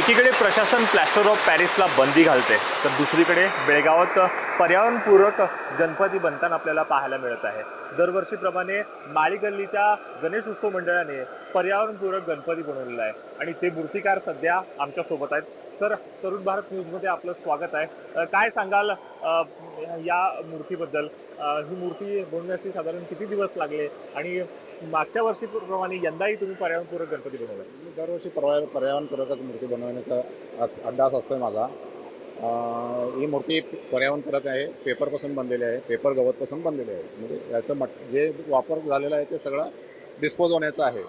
एकीकडे प्रशासन plaster of पॅरिसला बंदी घालते तर दुसरीकडे बेळगावात पर्यावरणपूरक गणपती बनताना आपल्याला पाहायला मिळत आहे. दरवर्षीप्रमाणे माळीगल्लीच्या गणेश उत्सव मंडळाने पर्यावरणपूरक गणपती बनवलेला आहे. आणि ते मूर्तिकार सध्या आमच्यासोबत आहेत. सर तरुण भारत न्यूजमध्ये आपलं स्वागत आहे. काय सांगाल या मूर्तीबद्दल? ही मूर्ती बनवण्यासाठी साधारण किती दिवस लागले? आणि मागच्या वर्षीप्रमाणे यंदाही तुम्ही पर्यावरणपूरक गणपती बनवला मी दरवर्षी पर्यावरण पर्यावरणपूरकच मूर्ती बनवण्याचा अस अड्डास असतो आहे माझा ही मूर्ती पर्यावरणपूरक आहे. पेपरपासून बनलेली आहे. पेपर गवतपासून बनलेली आहे. म्हणजे याचं मट जे वापर झालेला आहे ते सगळं डिस्पोज होण्याचं आहे.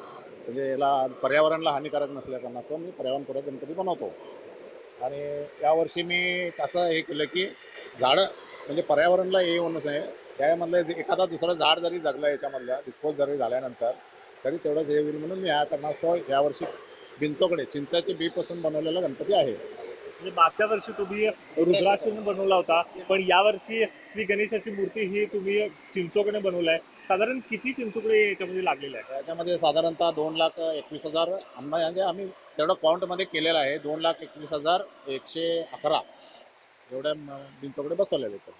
म्हणजे याला पर्यावरणाला हानिकारक नसल्या कारणास्तव मी पर्यावरणपूरक गणपती बनवतो. आणि यावर्षी मी असं हे केलं की झाडं म्हणजे पर्यावरणला हे होणंच नाही त्यामधलं एखादा दुसरं झाड जरी जगलं याच्यामधल्या डिस्पोज जरी झाल्यानंतर तरी तेवढंच हे होईल म्हणून मी या कारणास्तव यावर्षी बिंचोकडे चिंचाच्या बीपासून बनवलेला गणपती आहे. म्हणजे मागच्या वर्षी तुम्ही रुद्राक्षने बनवला होता पण यावर्षी श्री गणेशाची मूर्ती ही तुम्ही चिंचोकडे बनवलाय. साधारण किती चिंचोकडे याच्यामध्ये लागलेले आहे? त्याच्यामध्ये साधारणतः दोन लाख एकवीस हजार म्हणजे आम्ही तेवढं काउंटमध्ये केलेलं आहे. दोन लाख एकवीस हजार एकशे अकरा. एवढ्या बिंचोकडे बसवलेले आहेत.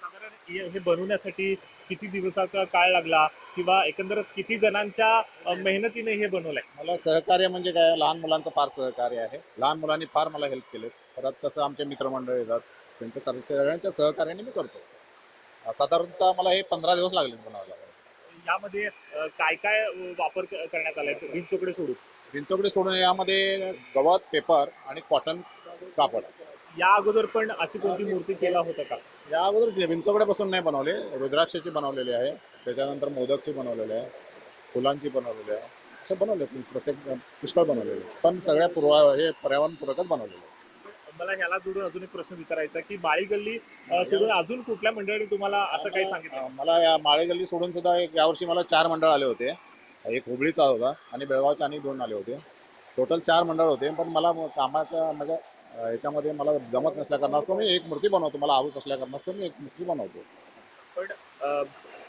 साधारण हे बनवण्यासाठी किती दिवसाचा काळ लागला? किंवा एकंदरच किती जणांच्या मेहनतीने हे बनवलंय? मला सहकार्य म्हणजे काय? लहान मुलांचं फार सहकार्य आहे. लहान मुलांनी फार मला हेल्प केले. परत तसं आमचे मित्रमंडळ येतात. त्यांच्या सगळ्यांच्या सहकार्याने मी करतो. साधारणतः मला हे पंधरा दिवस लागले बनवायला. यामध्ये काय काय वापर करण्यात आलाय? बिनचोकडे सोडून. बिंचोकडे सोडून यामध्ये गवत पेपर आणि कॉटन कापड. या अगोदर पण अशी कोणती मूर्ती केला होता का? या अगोदर बिंचोकड्यापासून नाही बनवले रुद्राक्षाची बनवलेली आहे त्याच्यानंतर मोदकची बनवलेली आहे फुलांची बनवलेली आहे असं बनवले प्रत्येक पुष्कळ बनवलेले पण सगळ्या पूर्वा हे पर्यावरणपूरकच बनवलेले. मला ह्याला जोडून अजून एक प्रश्न विचारायचा की माळी गल्ली सोडून अजून कुठल्या मंडळाने तुम्हाला असं काही सांगितलं? मला या माळे गल्ली सोडून सुद्धा एक यावर्षी मला चार मंडळ आले होते. एक हुबळीचा होता आणि बेळगावचे आणि दोन आले होते. टोटल चार मंडळ होते पण मला कामाच्या म्हणजे याच्यामध्ये मला जमत नसल्या कारणास्तव मी एक मूर्ती बनवतो. मला हाऊस असल्या कारणास्तव मी एक मूर्ती बनवतो. पण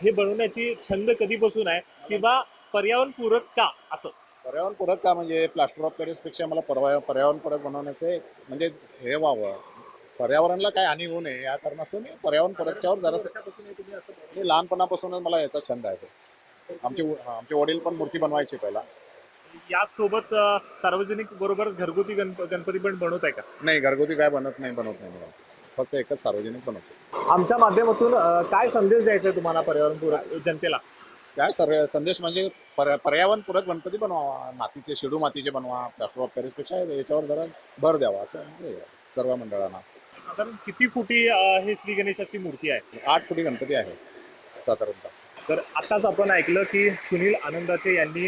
हे बनवण्याची छंद कधीपासून आहे? किंवा पर्यावरणपूरक का असं? पर्यावरणपूरक का म्हणजे प्लास्टर ऑफ पॅरिसपेक्षा मला पर्या पर्यावरणपूरक बनवण्याचे म्हणजे हे व्हावं. पर्यावरणला काय हानी होऊ नये या कारणास्तव मी पर्यावरणपूरकच्यावर जरासं मी लहानपणापासूनच मला याचा छंद आहे आमचे आमचे वडील पण मूर्ती बनवायचे पहिला. याचसोबत अ, सार्वजनिक बरोबर घरगुती गणप गणपती पण बनवत आहे का? नाही घरगुती काय बनत नाही बनवत नाही मला फक्त एकच सार्वजनिक बनवतो. आमच्या माध्यमातून अ, काय संदेश द्यायचा आहे तुम्हाला पर्यावरणपूरक जनतेला? काय सर संदेश म्हणजे पर्या पर्यावरणपूरक गणपती बनवा मातीचे शेडू मातीचे बनवा प्लास्टर ऑफ पॅरिसपेक्षा याच्यावर जरा भर द्यावा असं म्हणजे सर्व मंडळांना. साधारण किती फुटी अ, हे श्री गणेशाची मूर्ती आहे? आठ कोटी गणपती आहे साधारणतः. तर आत्ताच आपण ऐकलं की सुनील आनंदाचे यांनी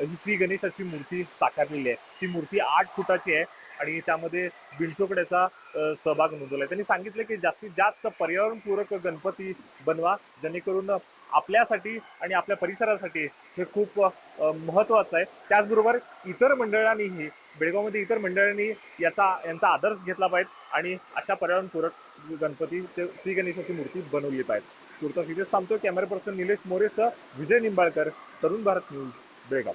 ही श्री गणेशाची मूर्ती साकारलेली आहे. ती मूर्ती आठ फुटाची आहे. आणि त्यामध्ये बिनचोकड्याचा सहभाग नोंदवला आहे. त्यांनी सांगितलं की जास्तीत जास्त पर्यावरणपूरक गणपती बनवा जेणेकरून आपल्यासाठी आणि आपल्या परिसरासाठी हे खूप महत्त्वाचं आहे. त्याचबरोबर इतर मंडळांनीही बेळगावमध्ये इतर मंडळांनी याचा यांचा आदर्श घेतला पाहिजे आणि अशा पर्यावरणपूरक गणपती श्री गणेशाची मूर्ती बनवली पाहिजे. तुर्तास इथेच थांबतो कॅमेरा पर्सन निलेश मोरेसह विजय निंबाळकर तरुण भारत न्यूज बेळगाव.